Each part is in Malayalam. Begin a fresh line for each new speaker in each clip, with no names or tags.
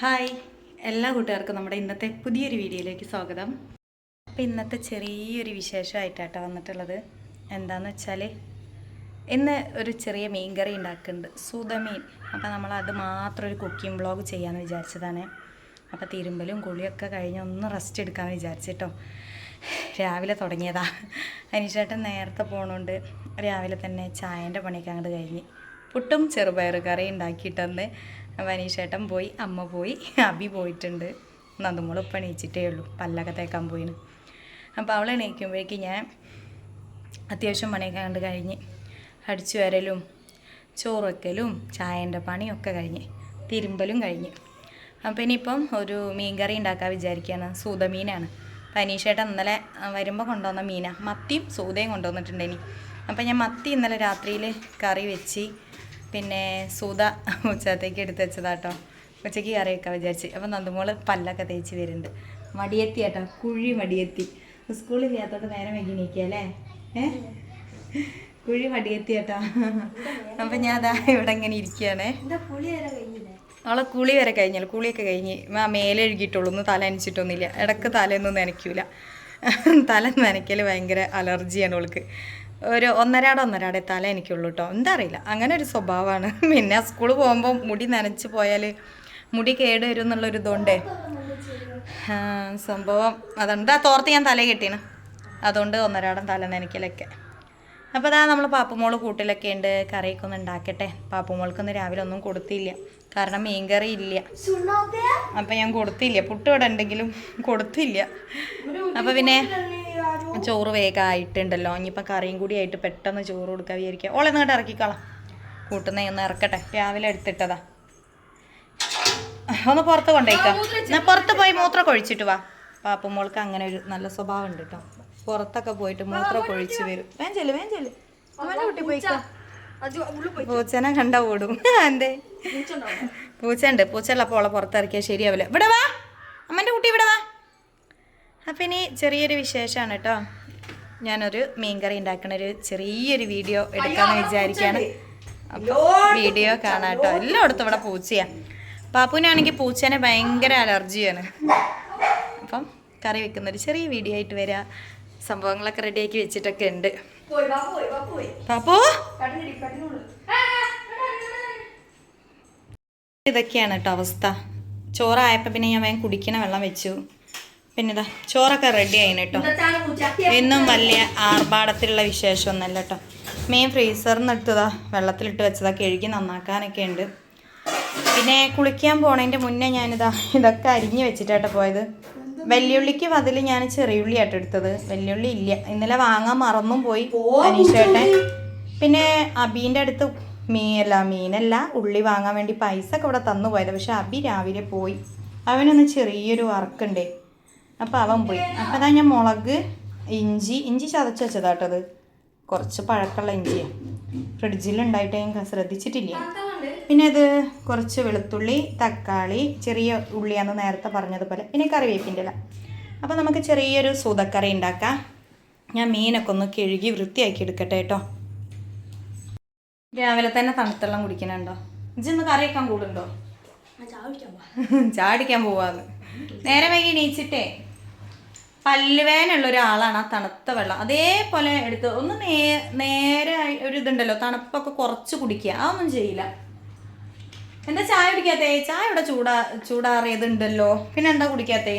ഹായ്. എല്ലാ കൂട്ടുകാർക്കും നമ്മുടെ ഇന്നത്തെ പുതിയൊരു വീഡിയോയിലേക്ക് സ്വാഗതം. അപ്പോൾ ഇന്നത്തെ ചെറിയൊരു വിശേഷമായിട്ടാട്ടോ വന്നിട്ടുള്ളത്. എന്താന്ന് വെച്ചാൽ ഇന്ന് ഒരു ചെറിയ മീൻ കറി ഉണ്ടാക്കുന്നുണ്ട്. സുതമീൻ. അപ്പോൾ നമ്മൾ അത് മാത്രം ഒരു കുക്കിംഗ് വ്ളോഗ് ചെയ്യാമെന്ന് വിചാരിച്ചതാണ്. അപ്പോൾ തിരുമ്പലും കുളിയൊക്കെ കഴിഞ്ഞ് ഒന്ന് റെസ്റ്റ് എടുക്കാമെന്ന് വിചാരിച്ചിട്ടോ. രാവിലെ തുടങ്ങിയതാ. അനീഷേട്ടൻ നേരത്തെ പോകണോണ്ട് രാവിലെ തന്നെ ചായന്റെ പണിയൊക്കെ അങ്ങോട്ട് കഴിഞ്ഞ് പുട്ടും ചെറുപയർ കറി ഉണ്ടാക്കിയിട്ടെന്ന് വനീഷേട്ടൻ പോയി അമ്മ പോയി അബി പോയിട്ടുണ്ട്. നന്ദുമോളിപ്പം എണീച്ചിട്ടേ ഉള്ളൂ. പല്ലൊക്കെ തേക്കാൻ പോയിന്. അപ്പോൾ അവൾ എണീക്കുമ്പോഴേക്ക് ഞാൻ അത്യാവശ്യം പണിയൊക്കെ കണ്ട് കഴിഞ്ഞ് അടിച്ചു വരലും ചോറ് വെക്കലും ചായന്റെ പണിയൊക്കെ കഴിഞ്ഞ് തിരുമ്പലും കഴിഞ്ഞ്. അപ്പം ഇനിയിപ്പം ഒരു മീൻകറി ഉണ്ടാക്കാൻ വിചാരിക്കുകയാണ്. സൂതമീനാണ്. പനീഷേട്ടൻ ഇന്നലെ വരുമ്പോൾ കൊണ്ടുവന്ന മീനാണ്. മത്തിയും സൂതയും കൊണ്ടുവന്നിട്ടുണ്ട് ഇനി. അപ്പം ഞാൻ മത്തി ഇന്നലെ രാത്രിയിൽ കറി വെച്ച് പിന്നെ സൂത ഉച്ചത്തേക്ക് എടുത്ത് വെച്ചതാട്ടോ. ഉച്ചയ്ക്ക് കറി വെക്കാൻ വിചാരിച്ച്. അപ്പം നന്ദുമോൾ പല്ലൊക്കെ തേച്ച് വരുന്നുണ്ട്. മടിയെത്തി കേട്ടോ കുഴി മടിയെത്തി. സ്കൂളിൽ ഇല്ലാത്തോട്ട് നേരം വൈകി അല്ലേ? ഏ? കുഴി മടിയെത്തി കേട്ടോ അപ്പം ഞാൻ അതാ ഇവിടെ ഇങ്ങനെ ഇരിക്കുകയാണേ അവളെ കുളി വരെ കഴിഞ്ഞല്ലോ കുളിയൊക്കെ കഴിഞ്ഞ്. ആ മേലെ എഴുകിയിട്ടുള്ളൂ ഒന്ന് തല നനച്ചിട്ടൊന്നുമില്ല. ഇടയ്ക്ക് തലയൊന്നും നനയ്ക്കൂല. തല നനയ്ക്കൽ ഭയങ്കര അലർജിയാണ് അവൾക്ക്. ഒരു ഒന്നരാട് ഒന്നരാട് എത്താലേ എനിക്കുള്ളൂ കേട്ടോ എന്താ അറിയില്ല അങ്ങനെ ഒരു സ്വഭാവമാണ്. പിന്നെ സ്കൂളിൽ പോകുമ്പോൾ മുടി നനച്ച് പോയാൽ മുടി കേട് വരും എന്നുള്ളൊരു ഇതുകൊണ്ടേ സംഭവം അതുകൊണ്ട് ആ തോർത്ത് ഞാൻ തല കെട്ടിയാണ് അതുകൊണ്ട് ഒന്നരാടം തല നനയ്ക്കലൊക്കെ. അപ്പോൾ അതാ നമ്മൾ പാപ്പുമോൾ കൂട്ടിലൊക്കെ ഉണ്ട് കറിയൊക്കെ ഒന്ന് ഉണ്ടാക്കട്ടെ പാപ്പുമോൾക്കൊന്ന് രാവിലെ ഒന്നും കൊടുത്തില്ല. കാരണം മീൻ കറി ഇല്ല. അപ്പം ഞാൻ കൊടുത്തില്ല. പുട്ട് ഇവിടെ ഉണ്ടെങ്കിലും കൊടുത്തില്ല. അപ്പോൾ പിന്നെ ചോറ് വേഗമായിട്ടുണ്ടല്ലോ ഇനിയിപ്പോൾ കറിയും കൂടി ആയിട്ട് പെട്ടെന്ന് ചോറ് കൊടുക്കാൻ വിചാരിക്കുക ഓളെ ഇങ്ങോട്ട് ഇറക്കിക്കളാം. കൂട്ടുന്നേ ഒന്ന് ഇറക്കട്ടെ. രാവിലെ എടുത്തിട്ടതാ. ഒന്ന് പുറത്ത് കൊണ്ടേക്കാം എന്നാൽ പുറത്ത് പോയി മൂത്രം കൊഴിച്ചിട്ട് വാ. പാപ്പ മോൾക്ക് അങ്ങനെ ഒരു നല്ല സ്വഭാവം ഉണ്ട് കേട്ടോ പുറത്തൊക്കെ പോയിട്ട് മൂത്രം കൊഴിച്ച് വരും. വേഞ്ചൽ അവന്റെ കുട്ടി പോയിക്കോ. പൂച്ചനെ കണ്ട ഓടും. എന്തേ പൂച്ചയുണ്ട് അപ്പോൾ അവളെ പുറത്തിറക്കിയാൽ ശരിയാവില്ല. ഇവിടെ വാ അമ്മന്റെ കുട്ടി ഇവിടെ വാ അപ്പം ഇനി ചെറിയൊരു വിശേഷമാണ് കേട്ടോ. ഞാനൊരു മീൻകറി ഉണ്ടാക്കുന്ന ഒരു ചെറിയൊരു വീഡിയോ എടുക്കാമെന്ന് വിചാരിക്കുകയാണ് അപ്പോൾ വീഡിയോ കാണാം കേട്ടോ. എല്ലായിടത്തും ഇവിടെ പൂച്ചയാ. പാപ്പുവിനാണെങ്കിൽ പൂച്ചേനെ ഭയങ്കര അലർജിയാണ്. അപ്പം കറി വെക്കുന്ന ഒരു ചെറിയ വീഡിയോ ആയിട്ട് വരിക സംഭവങ്ങളൊക്കെ റെഡിയാക്കി വെച്ചിട്ടൊക്കെ ഉണ്ട്. പാപ്പു? ഇതൊക്കെയാണ് കേട്ടോ അവസ്ഥ. ചോറായപ്പോൾ പിന്നെ ഞാൻ വേഗം കുടിക്കണ വെള്ളം വെച്ചു. പിന്നെ ഇതാ ചോറൊക്കെ റെഡി ആയിന് കേട്ടോ എന്നും വലിയ ആർഭാടത്തിലുള്ള വിശേഷമൊന്നുമല്ല കേട്ടോ മെയിൻ ഫ്രീസറിൽ നിന്ന് എടുത്തതാ വെള്ളത്തിലിട്ട് വെച്ചതാ കഴുകി നന്നാക്കാനൊക്കെ ഉണ്ട്. പിന്നെ കുളിക്കാൻ പോണതിന്റെ മുന്നേ ഞാനിതാ ഇതൊക്കെ അരിഞ്ഞ് വെച്ചിട്ടാട്ടോ പോയത്. വെല്ലുള്ളിക്ക് അതിൽ ഞാൻ ചെറിയുള്ളി ആട്ടോ എടുത്തത്. വെല്ലുള്ളി ഇല്ല. ഇന്നലെ വാങ്ങാൻ മറന്നും പോയി അനീഷേട്ടൻ. പിന്നെ അബീന്റെ അടുത്ത് മീനല്ല മീനല്ല ഉള്ളി വാങ്ങാൻ വേണ്ടി പൈസ ഒക്കെ ഇവിടെ തന്നു പോയത്. പക്ഷെ അബി രാവിലെ പോയി. അവനൊന്ന് ചെറിയൊരു വർക്കുണ്ടേ അപ്പോൾ അവൻ പോയി. അപ്പം അതാ ഞാൻ മുളക് ഇഞ്ചി ഇഞ്ചി ചതച്ച് വെച്ചതാട്ടത് കുറച്ച് പഴക്കമുള്ള ഇഞ്ചിയാണ് ഫ്രിഡ്ജിലുണ്ടായിട്ട് ഞാൻ ശ്രദ്ധിച്ചിട്ടില്ല. പിന്നെ അത് കുറച്ച് വെളുത്തുള്ളി തക്കാളി ചെറിയ ഉള്ളിയാന്ന് നേരത്തെ പറഞ്ഞതുപോലെ പിന്നെ കറിവേപ്പിന്റെ ഇല. അപ്പോൾ നമുക്ക് ചെറിയൊരു സൂതക്കറി ഉണ്ടാക്കാം. ഞാൻ മീനൊക്കെ ഒന്ന് കഴുകി വൃത്തിയാക്കി എടുക്കട്ടെ കേട്ടോ. രാവിലെ തന്നെ തണുത്തെള്ളം കുടിക്കണുണ്ടോ? ഇജ്ജൊന്ന് കറി വെക്കാൻ കൂടുണ്ടോ? ചാടിക്കാൻ പോവാന്ന്. നേരെ വൈകി എണീച്ചിട്ടേ പല്ലുവേനുള്ള ഒരാളാണ് ആ തണുത്ത വെള്ളം. അതേപോലെ എടുത്ത് ഒന്ന് നേ നേരെ ഒരു ഇതുണ്ടല്ലോ തണുപ്പൊക്കെ കുറച്ച് കുടിക്കുക. അതൊന്നും ചെയ്യില്ല. എന്താ ചായ കുടിക്കാത്തേ? ചായ ഇവിടെ ചൂടാ ചൂടാറിയതുണ്ടല്ലോ. പിന്നെ എന്താ കുടിക്കാത്തേ?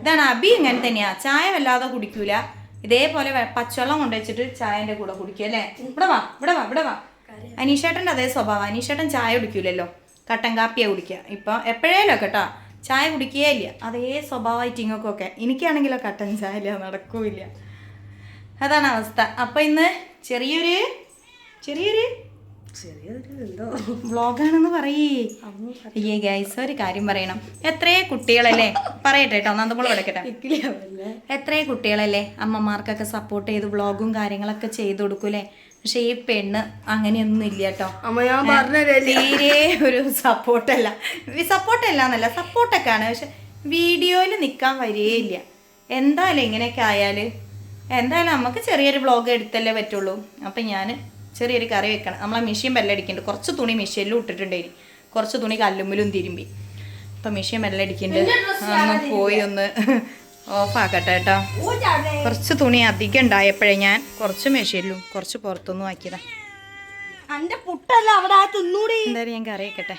ഇതാണ് അബി ഇങ്ങനെ തന്നെയാ. ചായ വല്ലാതെ കുടിക്കൂല. ഇതേപോലെ പച്ചവെള്ളം കൊണ്ടുവച്ചിട്ട് ചായന്റെ കൂടെ കുടിക്കുക അല്ലേ? ഇവിടെ വാ ഇവിടെ വാ ഇവിടെ വാ. അനീഷേട്ടന്റെ അതേ സ്വഭാവം. അനീഷേട്ടൻ ചായ കുടിക്കൂലല്ലോ. കട്ടൻ കാപ്പിയാണ് കുടിക്കുക. ഇപ്പോൾ എപ്പോഴേലും കേട്ടോ ചായ കുടിക്കുകയേ ഇല്ല. അതേ സ്വഭാവമായിട്ട് ഇങ്ങൾക്കൊക്കെ എനിക്കാണെങ്കിലോ കട്ടൻ ചായ ഇല്ല നടക്കൂല അതാണ് അവസ്ഥ. അപ്പം ഇന്ന് ചെറിയൊരു ചെറിയൊരു വ്ളോഗാണെന്ന് പറയേ. അയ്യേ ഗൈസ് ഒരു കാര്യം പറയണം. എത്രയേ കുട്ടികളല്ലേ? പറയട്ടെ കേട്ടോ നന്ദപ്പോൾ കിടക്കട്ടെ എത്രയേ കുട്ടികളല്ലേ? അമ്മമാർക്കൊക്കെ സപ്പോർട്ട് ചെയ്ത് വ്ളോഗും കാര്യങ്ങളൊക്കെ ചെയ്തു കൊടുക്കൂലേ പക്ഷെ ഈ പെണ്ണ് അങ്ങനെയൊന്നും ഇല്ല കേട്ടോ. തീരെ ഒരു സപ്പോർട്ടല്ല സപ്പോർട്ടല്ല എന്നല്ല സപ്പോർട്ടൊക്കെ ആണ്. പക്ഷെ വീഡിയോയിൽ നിൽക്കാൻ വരികയില്ല എന്തായാലും ഇങ്ങനെയൊക്കെ ആയാൽ എന്തായാലും നമുക്ക് ചെറിയൊരു വ്ളോഗ് എടുത്തല്ലേ പറ്റുള്ളൂ. അപ്പം ഞാൻ ചെറിയൊരു കറി വെക്കണം. നമ്മളെ മെഷീൻ ബെല്ലടിക്കുന്നുണ്ട് കുറച്ച് തുണി മെഷീനിലും ഇട്ടിട്ടുണ്ടേ കുറച്ച് തുണി കല്ലുമ്മിലും തിരുമ്പി. അപ്പം മെഷീൻ ബെല്ലടിക്കുന്നുണ്ട് ഒന്ന് പോയി ഒന്ന് ഓഫാക്കട്ടെ കേട്ടോ. കുറച്ച് തുണി അധികം ഉണ്ടായപ്പോഴേ ഞാൻ കുറച്ച് മെഷീനിലും കുറച്ച് പുറത്തൊന്നും ആക്കിയതാ. എന്തായാലും ഞാൻ കറി വെക്കട്ടെ.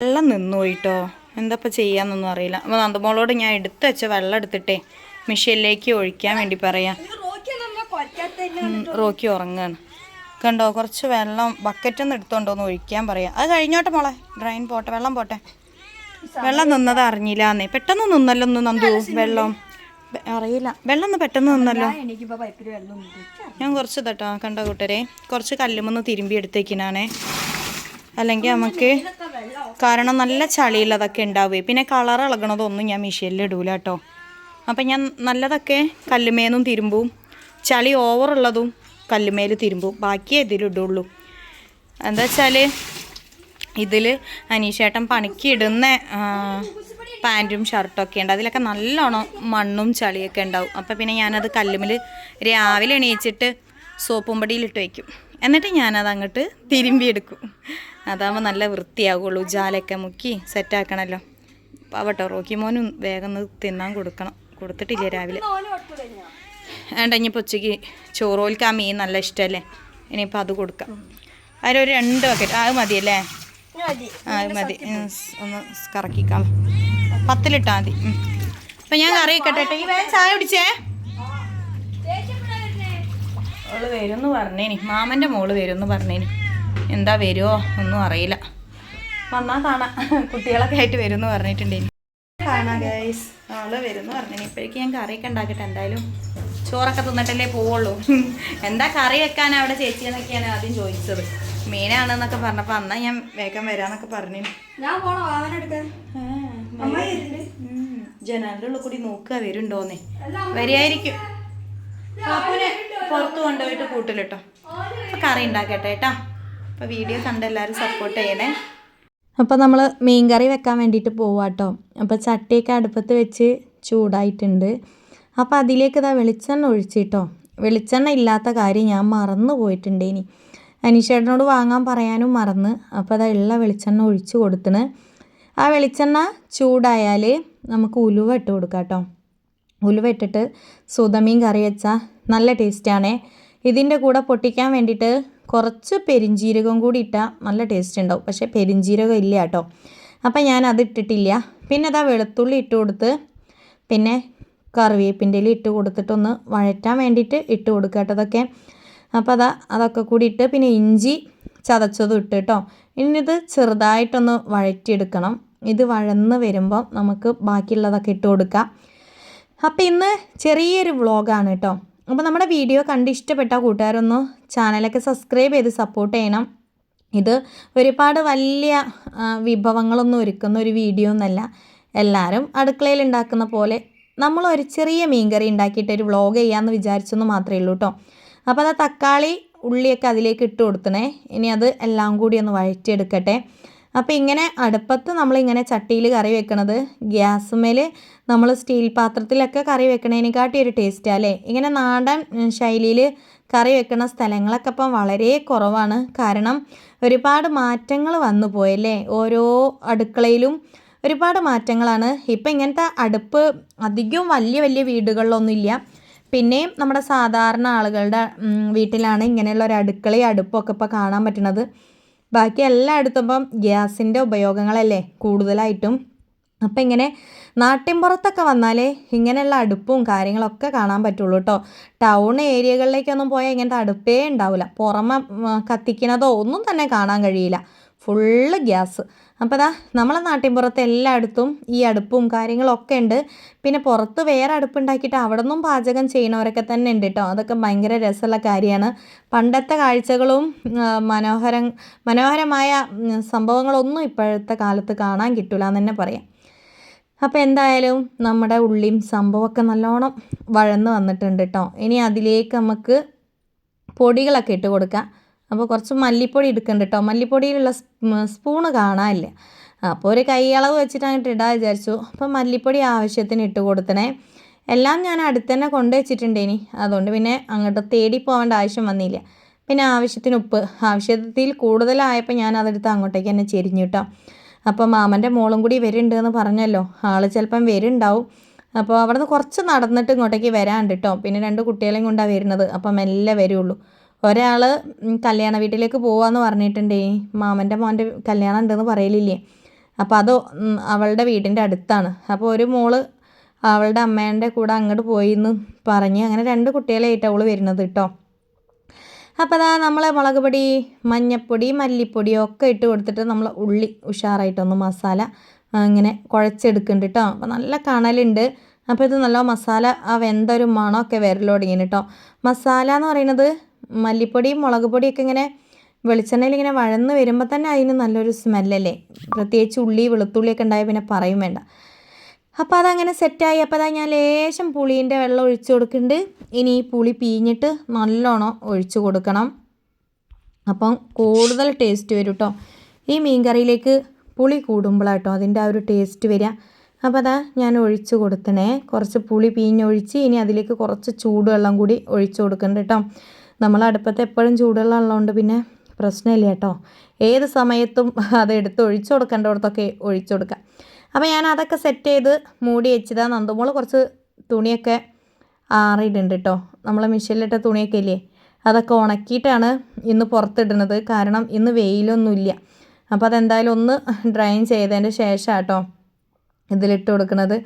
വെള്ളം നിന്നു പോയിട്ടോ എന്താപ്പം ചെയ്യാന്നൊന്നും അറിയില്ല. അപ്പോൾ നന്ദമോളോട് ഞാൻ എടുത്ത് വെച്ച വെള്ളം എടുത്തിട്ടേ മെഷീനിലേക്ക് ഒഴിക്കാൻ വേണ്ടി പറയാം.
റോക്കി
ഉറങ്ങാണ്. കണ്ടോ കുറച്ച് വെള്ളം ബക്കറ്റിൽ നിന്ന് എടുത്തോണ്ടോന്ന് ഒഴിക്കാൻ പറയാം. അത് കഴിഞ്ഞോട്ടെ മോളെ. ഡ്രൈൻ പോട്ടെ വെള്ളം പോട്ടെ. വെള്ളം നിന്നത് അറിഞ്ഞില്ലാന്നേ. പെട്ടെന്ന് നിന്നല്ലോ ഒന്ന് നന്ദു വെള്ളം. അറിയില്ല. വെള്ളം ഒന്ന് പെട്ടെന്ന് നിന്നല്ലോ. ഞാൻ കുറച്ച് തട്ടോ കണ്ടോ കൂട്ടരെ? കുറച്ച് കല്ലുമൊന്ന് തിരുമ്പി എടുത്തേക്കിനാണേ. അല്ലെങ്കിൽ നമുക്ക് കാരണം നല്ല ചളിയുള്ളതൊക്കെ ഉണ്ടാവേ. പിന്നെ കളർ ഇളകണതൊന്നും ഞാൻ മിഷീനിൽ ഇടൂല കേട്ടോ. അപ്പം ഞാൻ നല്ലതൊക്കെ കല്ലുമേന്നും തിരുമ്പും. ചളി ഓവറുള്ളതും കല്ലുമേൽ തിരുമ്പും. ബാക്കിയേ ഇതിലിടുള്ളൂ എന്താ വെച്ചാൽ ഇതിൽ അനീഷേട്ടൻ പണിക്കിടുന്ന പാന്റും ഷർട്ടൊക്കെ ഉണ്ട്. അതിലൊക്കെ നല്ലോണം മണ്ണും ചളിയൊക്കെ ഉണ്ടാവും. അപ്പം പിന്നെ ഞാനത് കല്ലുമിൽ രാവിലെ എണീച്ചിട്ട് സോപ്പും പടിയിലിട്ട് വയ്ക്കും എന്നിട്ട് ഞാനത് അങ്ങോട്ട് തിരുമ്പിയെടുക്കും. അതാകുമ്പോൾ നല്ല വൃത്തിയാകുള്ളൂ ജാലൊക്കെ മുക്കി സെറ്റാക്കണമല്ലോ പാവട്ടോ റോക്കി മോനും വേഗം തിന്നാൻ കൊടുക്കണം. കൊടുത്തിട്ടില്ല രാവിലെ? വേണ്ട ഇനിയിപ്പോൾ ഉച്ചയ്ക്ക് ചോറോൽക്ക് ആ മീൻ നല്ല ഇഷ്ടമല്ലേ ഇനിയിപ്പോൾ അത് കൊടുക്കാം. അതിലൊരു രണ്ട് ബക്കറ്റ് അത് മതിയല്ലേ? ആ അത് മതി. ഒന്ന് കറക്കിക്കാം. പത്തിലിട്ടാൽ മതി. അപ്പം ഞാൻ കറി വെക്കട്ടെ ഈ വേഗം ചായ കുടിച്ചേ. അവൾ വരുമെന്ന് പറഞ്ഞേനി. മാമന്റെ മോൾ വരുമെന്ന് പറഞ്ഞേനി. എന്താ വരുമോ ഒന്നും അറിയില്ല. വന്നാൽ കാണാം. കുട്ടികളൊക്കെ ആയിട്ട് വരുമെന്ന് പറഞ്ഞിട്ടുണ്ടേനി. കാണാം ഗൈസ് ആൾ വരുമെന്ന് പറഞ്ഞേനി. ഇപ്പോഴേക്ക് ഞാൻ കറിയൊക്കെ ഉണ്ടാക്കട്ടെ എന്തായാലും. ചോറൊക്കെ തിന്നിട്ടല്ലേ പോവുള്ളൂ. എന്താ കറി വെക്കാൻ അവിടെ ചേച്ചി എന്നൊക്കെയാണ് ആദ്യം ചോദിച്ചത്. മീനാണെന്നൊക്കെ പറഞ്ഞപ്പോൾ അന്നാ ഞാൻ വേഗം വരാന്നൊക്കെ പറഞ്ഞു.
ഞാൻ പോണോ?
ജനാലിന്റെ ഉള്ളിൽ കൂടി നോക്കുക വരുണ്ടോന്നേ. വരിയായിരിക്കും. പാപ്പുനെ പുറത്ത് കൊണ്ടുപോയിട്ട് കൂട്ടിലിട്ടോ. അപ്പോൾ കറി ഉണ്ടാക്കട്ടെ കേട്ടോ. അപ്പോൾ വീഡിയോ കണ്ട് എല്ലാവരും സപ്പോർട്ട് ചെയ്യണേ. അപ്പോൾ നമ്മൾ മീൻ കറി വെക്കാൻ വേണ്ടിയിട്ട് പോവാട്ടോ. അപ്പോൾ ചട്ടിയൊക്കെ അടുപ്പത്ത് വെച്ച് ചൂടായിട്ടുണ്ട്. അപ്പോൾ അതിലേക്ക് ഇതാ വെളിച്ചെണ്ണ ഒഴിച്ചിട്ടോ. വെളിച്ചെണ്ണ ഇല്ലാത്ത കാര്യം ഞാൻ മറന്നു പോയിട്ടുണ്ട് ഇനി അനീഷേട്ടനോട് വാങ്ങാൻ പറയാനും മറന്ന്. അപ്പോൾ അതാ ഉള്ള വെളിച്ചെണ്ണ ഒഴിച്ചു കൊടുത്തിന് ആ വെളിച്ചെണ്ണ ചൂടായാൽ നമുക്ക് ഉലുവ ഇട്ട് കൊടുക്കാം കേട്ടോ ഉലുവ ഇട്ടിട്ട് സുതമീൻ കറി വെച്ചാൽ നല്ല ടേസ്റ്റാണേ. ഇതിന്റെ കൂടെ പൊട്ടിക്കാൻ വേണ്ടിയിട്ട് കുറച്ച് പെരിഞ്ജീരകം കൂടി ഇട്ടാൽ നല്ല ടേസ്റ്റ് ഉണ്ടാവും. പക്ഷേ പെരിഞ്ജീരകം ഇല്ല കേട്ടോ. അപ്പം ഞാൻ അത് ഇട്ടിട്ടില്ല. പിന്നെ അതാ വെളുത്തുള്ളി ഇട്ട് കൊടുത്ത് പിന്നെ കറിവേപ്പിന്റെ ഇല ഇട്ട് കൊടുത്തിട്ടൊന്ന് വഴറ്റാൻ വേണ്ടിയിട്ട് ഇട്ട് കൊടുക്കുക കേട്ടോ അതൊക്കെ. അപ്പോൾ അതാ അതൊക്കെ കൂടി ഇട്ട് പിന്നെ ഇഞ്ചി ചതച്ചതും ഇട്ട് കേട്ടോ. ഇനി ഇത് ചെറുതായിട്ടൊന്ന് വഴറ്റിയെടുക്കണം. ഇത് വഴന്ന് വരുമ്പോൾ നമുക്ക് ബാക്കിയുള്ളതൊക്കെ ഇട്ട് കൊടുക്കാം. അപ്പോൾ ഇന്ന് ചെറിയൊരു വ്ളോഗാണ് കേട്ടോ. അപ്പോൾ നമ്മുടെ വീഡിയോ കണ്ട് ഇഷ്ടപ്പെട്ട കൂട്ടുകാരൊന്ന് ചാനലൊക്കെ സബ്സ്ക്രൈബ് ചെയ്ത് സപ്പോർട്ട് ചെയ്യണം. ഇത് ഒരുപാട് വലിയ വിഭവങ്ങളൊന്നും ഒരുക്കുന്ന ഒരു വീഡിയോ ഒന്നല്ല. എല്ലാവരും അടുക്കളയിൽ ഉണ്ടാക്കുന്ന പോലെ നമ്മൾ ഒരു ചെറിയ മീൻകറി ഉണ്ടാക്കിയിട്ട് ഒരു വ്ളോഗ് ചെയ്യാമെന്ന് വിചാരിച്ചെന്ന് മാത്രമേ ഉള്ളൂ കേട്ടോ അപ്പോൾ അത് തക്കാളി ഉള്ളിയൊക്കെ അതിലേക്ക് ഇട്ട് കൊടുത്തണേ. ഇനി അത് എല്ലാം കൂടി ഒന്ന് വഴറ്റിയെടുക്കട്ടെ. അപ്പോൾ ഇങ്ങനെ അടുപ്പത്ത് നമ്മളിങ്ങനെ ചട്ടിയിൽ കറി വെക്കണത്. ഗ്യാസുമേൽ നമ്മൾ സ്റ്റീൽ പാത്രത്തിലൊക്കെ കറി വെക്കണതിനെക്കാട്ടി ഒരു ടേസ്റ്റാണ് അല്ലേ? ഇങ്ങനെ നാടൻ ശൈലിയിൽ കറി വെക്കുന്ന സ്ഥലങ്ങളൊക്കെ ഇപ്പം വളരെ കുറവാണ്. കാരണം ഒരുപാട് മാറ്റങ്ങൾ വന്നു പോയല്ലേ? ഓരോ അടുക്കളയിലും ഒരുപാട് മാറ്റങ്ങളാണ്. ഇപ്പം ഇങ്ങനത്തെ അടുപ്പ് അധികവും വലിയ വലിയ വീടുകളിലൊന്നും ഇല്ല പിന്നെയും നമ്മുടെ സാധാരണ ആളുകളുടെ വീട്ടിലാണ് ഇങ്ങനെയുള്ള ഒരു അടുക്കളയും അടുപ്പൊക്കെ ഇപ്പോൾ കാണാൻ പറ്റുന്നത്. ബാക്കി എല്ലായിടത്തും ഇപ്പം ഗ്യാസിന്റെ ഉപയോഗങ്ങളല്ലേ കൂടുതലായിട്ടും. അപ്പം ഇങ്ങനെ നാട്ടിൻപുറത്തൊക്കെ വന്നാലേ ഇങ്ങനെയുള്ള അടുപ്പും കാര്യങ്ങളൊക്കെ കാണാൻ പറ്റുള്ളൂ കേട്ടോ. ടൗൺ ഏരിയകളിലേക്കൊന്നും പോയാൽ ഇങ്ങനത്തെ അടുപ്പേ ഉണ്ടാവില്ല. പുറമെ കത്തിക്കുന്നതോ ഒന്നും തന്നെ കാണാൻ കഴിയില്ല. Full gas. അപ്പോൾ അതാ നമ്മളെ നാട്ടിൻപുറത്ത് എല്ലായിടത്തും ഈ അടുപ്പും കാര്യങ്ങളൊക്കെ ഉണ്ട്. പിന്നെ പുറത്ത് വേറെ അടുപ്പുണ്ടാക്കിയിട്ട് അവിടെ നിന്നും പാചകം ചെയ്യണവരൊക്കെ തന്നെ ഉണ്ട് കേട്ടോ അതൊക്കെ ഭയങ്കര രസമുള്ള കാര്യമാണ്. പണ്ടത്തെ കാഴ്ചകളും മനോഹര മനോഹരം മനോഹരമായ സംഭവങ്ങളൊന്നും ഇപ്പോഴത്തെ കാലത്ത് കാണാൻ കിട്ടില്ല എന്ന് തന്നെ പറയാം. അപ്പോൾ എന്തായാലും നമ്മുടെ ഉള്ളിയും സംഭവമൊക്കെ നല്ലോണം വഴന്ന് വന്നിട്ടുണ്ട് കേട്ടോ ഇനി അതിലേക്ക് നമുക്ക് പൊടികളൊക്കെ ഇട്ട് കൊടുക്കാം. അപ്പോൾ കുറച്ച് മല്ലിപ്പൊടി എടുക്കണ്ട കേട്ടോ മല്ലിപ്പൊടിയിലുള്ള സ്പൂണ് കാണാനില്ല. അപ്പോൾ ഒരു കൈയളവ് വെച്ചിട്ട് അങ്ങോട്ട് ഇടാൻ വിചാരിച്ചു. അപ്പോൾ മല്ലിപ്പൊടി ആവശ്യത്തിന് ഇട്ട് കൊടുത്തണേ. എല്ലാം ഞാൻ അടുത്ത് തന്നെ കൊണ്ടു വെച്ചിട്ടുണ്ട് ഇനി. അതുകൊണ്ട് പിന്നെ അങ്ങോട്ട് തേടി പോകേണ്ട ആവശ്യം വന്നില്ല. പിന്നെ ആവശ്യത്തിന് ഉപ്പ്. ആവശ്യത്തിൽ കൂടുതലായപ്പോൾ ഞാൻ അതെടുത്ത് അങ്ങോട്ടേക്ക് തന്നെ ചെരിഞ്ഞു കേട്ടോ അപ്പോൾ മാമന്റെ മോളും കൂടി വരുന്നുണ്ട് എന്ന് പറഞ്ഞല്ലോ. ആൾ ചിലപ്പം വരുന്നുണ്ടാവും അപ്പോൾ അവിടുന്ന് കുറച്ച് നടന്നിട്ട് ഇങ്ങോട്ടേക്ക് വരാണ്ട് കേട്ടോ പിന്നെ രണ്ട് കുട്ടികളെയും കൊണ്ടാണ് വരുന്നത്. അപ്പം മെല്ലെ വരുള്ളൂ. ഒരാൾ കല്യാണ വീട്ടിലേക്ക് പോവാന്ന് പറഞ്ഞിട്ടുണ്ടേ. മാമന്റെ മോന്റെ കല്യാണം ഉണ്ടെന്ന് പറയലില്ലേ. അപ്പോൾ അത് അവളുടെ വീടിന്റെ അടുത്താണ്. അപ്പോൾ ഒരു മോൾ അവളുടെ അമ്മേന്റെ കൂടെ അങ്ങോട്ട് പോയി എന്ന് പറഞ്ഞ് അങ്ങനെ രണ്ട് കുട്ടികളായിട്ട് അവൾ വരുന്നത് കേട്ടോ അപ്പോൾ അതാ നമ്മൾ മുളക് പൊടി മഞ്ഞപ്പൊടി മല്ലിപ്പൊടി ഒക്കെ ഇട്ട് കൊടുത്തിട്ട് നമ്മൾ ഉള്ളി ഉഷാറായിട്ടൊന്ന് മസാല ഇങ്ങനെ കുഴച്ചെടുക്കുന്നുണ്ട് കേട്ടോ അപ്പോൾ നല്ല കണലുണ്ട്. അപ്പോൾ ഇത് നല്ല മസാല ആ വെന്തൊരു മണമൊക്കെ വരലോടിങ്ങനെ കേട്ടോ മസാല എന്ന് പറയുന്നത് മല്ലിപ്പൊടിയും മുളക് പൊടിയൊക്കെ ഇങ്ങനെ വെളിച്ചെണ്ണയിൽ ഇങ്ങനെ വഴന്ന് വരുമ്പോൾ തന്നെ അതിന് നല്ലൊരു സ്മെല്ലല്ലേ? പ്രത്യേകിച്ച് ഉള്ളി വെളുത്തുള്ളിയൊക്കെ ഉണ്ടായ പിന്നെ പറയും വേണ്ട. അപ്പോൾ അതങ്ങനെ സെറ്റായി. അപ്പോൾ അതാ ഞാൻ ലേശം പുളീന്റെ വെള്ളം ഒഴിച്ചു കൊടുക്കുന്നുണ്ട്. ഇനി ഈ പുളി പീഞ്ഞിട്ട് നല്ലോണം ഒഴിച്ചു കൊടുക്കണം. അപ്പം കൂടുതൽ ടേസ്റ്റ് വരും കേട്ടോ ഈ മീൻ കറിയിലേക്ക് പുളി കൂടുമ്പോഴാട്ടോ അതിന്റെ ആ ഒരു ടേസ്റ്റ് വരിക അപ്പോൾ അതാ ഞാൻ ഒഴിച്ചു കൊടുത്തണേ. കുറച്ച് പുളി പീഞ്ഞൊഴിച്ച് ഇനി അതിലേക്ക് കുറച്ച് ചൂടുവെള്ളം കൂടി ഒഴിച്ചു കൊടുക്കുന്നുണ്ട് കേട്ടോ നമ്മൾ അടുപ്പത്ത് എപ്പോഴും ചൂടുള്ള ഉള്ളതുകൊണ്ട് പിന്നെ പ്രശ്നമില്ല കേട്ടോ. ഏത് സമയത്തും അത് എടുത്ത് ഒഴിച്ചു കൊടുക്കേണ്ടടത്തൊക്കെ ഒഴിച്ചു കൊടുക്കാം. അപ്പോൾ ഞാൻ അതൊക്കെ സെറ്റ് ചെയ്ത് മൂടി വെച്ചതാ. നന്ദുമോൾ കുറച്ച് തുണിയൊക്കെ ആറിയിട്ടുണ്ട് കേട്ടോ. നമ്മൾ മെഷീനിലിട്ട തുണിയൊക്കെ ഇല്ലേ? അതൊക്കെ ഉണക്കിയിട്ടാണ് ഇന്ന് പുറത്തിടുന്നത്. കാരണം ഇന്ന് വെയിലൊന്നുമില്ല. അപ്പോൾ അതെന്തായാലും ഒന്ന് ഡ്രൈൻ ചെയ്തതിന്റെ ശേഷം കേട്ടോ ഇതിലിട്ട് കൊടുക്കുന്നത്.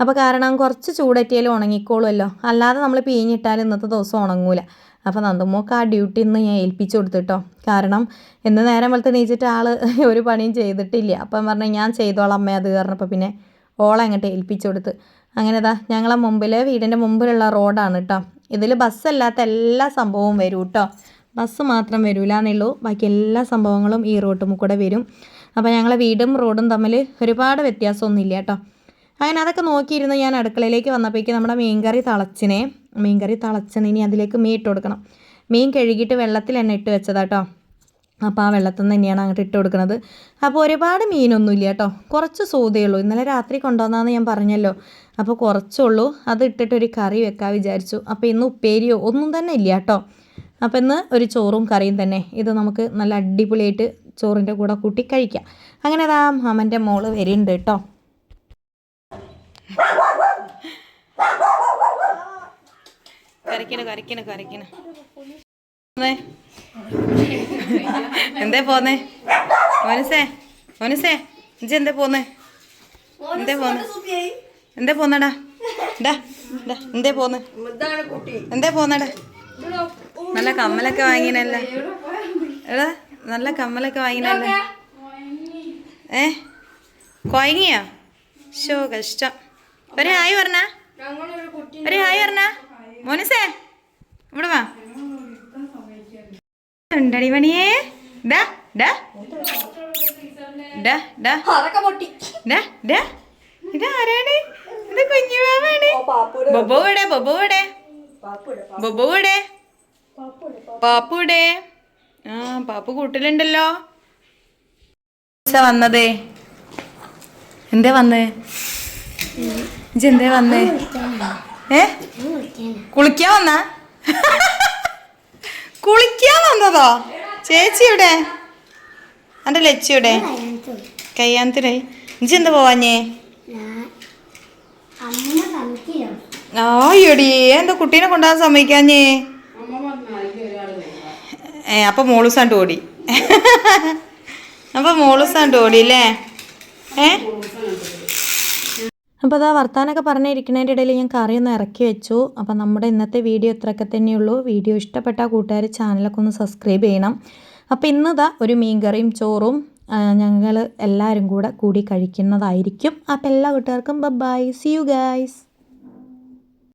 അപ്പോൾ കാരണം കുറച്ച് ചൂടറ്റിയാലും ഉണങ്ങിക്കോളുമല്ലോ. അല്ലാതെ നമ്മൾ പിഴിഞ്ഞിട്ടാൽ ഇന്നത്തെ ദിവസം ഉണങ്ങൂല. അപ്പോൾ നന്ദുമോക്ക് ആ ഡ്യൂട്ടി ഇന്ന് ഞാൻ ഏൽപ്പിച്ചു കൊടുത്തിട്ടോ കാരണം ഇന്ന് നേരം വെളുത്ത് നീച്ചിട്ട് ആൾ ഒരു പണിയും ചെയ്തിട്ടില്ല. അപ്പം പറഞ്ഞാൽ ഞാൻ ചെയ്തോളാം അമ്മ അത് പിന്നെ ഓളെ അങ്ങോട്ട് ഏൽപ്പിച്ചു കൊടുത്ത്. അങ്ങനെ ഇതാ ഞങ്ങളെ മുമ്പിൽ വീടിന്റെ മുമ്പിലുള്ള റോഡാണ് കേട്ടോ ഇതിൽ ബസ്സല്ലാത്ത എല്ലാ സംഭവവും വരും കേട്ടോ ബസ് മാത്രം വരില്ല എന്നുള്ളൂ. ബാക്കി എല്ലാ സംഭവങ്ങളും ഈ റോട്ടും കൂടെ വരും. അപ്പോൾ ഞങ്ങളെ വീടും റോഡും തമ്മിൽ ഒരുപാട് വ്യത്യാസമൊന്നുമില്ല കേട്ടോ അങ്ങനെ അതൊക്കെ നോക്കിയിരുന്ന് ഞാൻ അടുക്കളയിലേക്ക് വന്നപ്പോഴേക്കും നമ്മുടെ മീൻകറി തിളച്ചിനെ. മീൻകറി തിളച്ചത് ഇനി അതിലേക്ക് മീൻ ഇട്ട് കൊടുക്കണം. മീൻ കഴുകിയിട്ട് വെള്ളത്തിൽ തന്നെ ഇട്ട് വെച്ചതാട്ടോ അപ്പോൾ ആ വെള്ളത്തിൽ നിന്ന് തന്നെയാണ് അങ്ങോട്ട് ഇട്ട് കൊടുക്കുന്നത്. അപ്പോൾ ഒരുപാട് മീനൊന്നുമില്ല കേട്ടോ കുറച്ച് സൂതേ ഉള്ളൂ. ഇന്നലെ രാത്രി കൊണ്ടുവന്നാന്ന് ഞാൻ പറഞ്ഞല്ലോ. അപ്പോൾ കുറച്ചുള്ളൂ അത് ഇട്ടിട്ട് ഒരു കറി വെക്കാൻ വിചാരിച്ചു. അപ്പോൾ ഇന്ന് ഉപ്പേരിയോ ഒന്നും തന്നെ ഇല്ല കേട്ടോ അപ്പോൾ ഇന്ന് ഒരു ചോറും കറിയും തന്നെ. ഇത് നമുക്ക് നല്ല അടിപൊളിയായിട്ട് ചോറിന്റെ കൂടെ കൂട്ടി കഴിക്കാം. അങ്ങനെ അതാ മാമന്റെ മോൾ വരുന്നുണ്ട് കേട്ടോ കരക്കണ കരക്കണ കരക്കണ എന്തേ പോന്നേ? മനസ്സേ മനസ്സേ ഇജ്ജ് എന്തേ പോന്നേ? എന്തേ പോന്നെ? എന്തേ പോന്നടാ? എന്തേ പോന്ന്?
എന്താ
എന്തേ പോന്നടാ? നല്ല കമ്മലൊക്കെ വാങ്ങിനല്ല? എടാ നല്ല കമ്മലൊക്കെ വാങ്ങിനല്ല? ഏ? കൊയങ്ങിയോ? ഷോ കഷ്ടം. ഒരു ഹായ് പറഞ്ഞ. ഒരേ ഹായ് പറഞ്ഞ. മോനിസേ ഇവിടെ വാ. ഉണ്ടടി മണിയേ. ഡാ ഡാ ഡാ ഡാ ഡാ ഡാ ഇത് ആരാണ് ഇത് കുഞ്ഞു ബാബാണ്.
പാപ്പൂടെ
ബൊബോ ഇവിടെ ബൊബോ ഇവിടെ
പാപ്പൂടെ
ആ പാപ്പു കൂട്ടിലുണ്ടല്ലോ. വന്നതേ. എന്തേ വന്നേ? ഇജ്ജ് വന്നേ വന്ന്? ഏ? കുളിക്കാൻ വന്ന? കുളിക്കാൻ വന്നതോ? ചേച്ചി ഇവിടെ എന്റെ ലച്ചി എവിടെ? കയ്യാന്തിരായി ഇഞ്ചി എന്താ പോവാഞ്ഞേ ആയോടി എന്താ കുട്ടീനെ കൊണ്ടുപോകാൻ സമ്മതിക്കാഞ്ഞേ ഏ അപ്പൊ മോളൂസാണ്ട് ഓടി. അപ്പൊ മോളൂസാണ്ട് ഓടി അല്ലേ ഏ? അപ്പോൾ അതാ വർത്താനൊക്കെ പറഞ്ഞിരിക്കുന്നതിന്റെ ഇടയിൽ ഞാൻ കറി ഒന്ന് ഇറക്കി വെച്ചു. അപ്പോൾ നമ്മുടെ ഇന്നത്തെ വീഡിയോ ഇത്രയൊക്കെ തന്നെയുള്ളൂ. വീഡിയോ ഇഷ്ടപ്പെട്ട കൂട്ടുകാർ ചാനലൊക്കെ ഒന്ന് സബ്സ്ക്രൈബ് ചെയ്യണം. അപ്പോൾ ഇന്നതാ ഒരു മീൻകറിയും ചോറും ഞങ്ങൾ എല്ലാവരും കൂടെ കൂടി കഴിക്കുന്നതായിരിക്കും. അപ്പോൾ എല്ലാ കൂട്ടുകാർക്കും ബൈ സി യു ഗൈസ്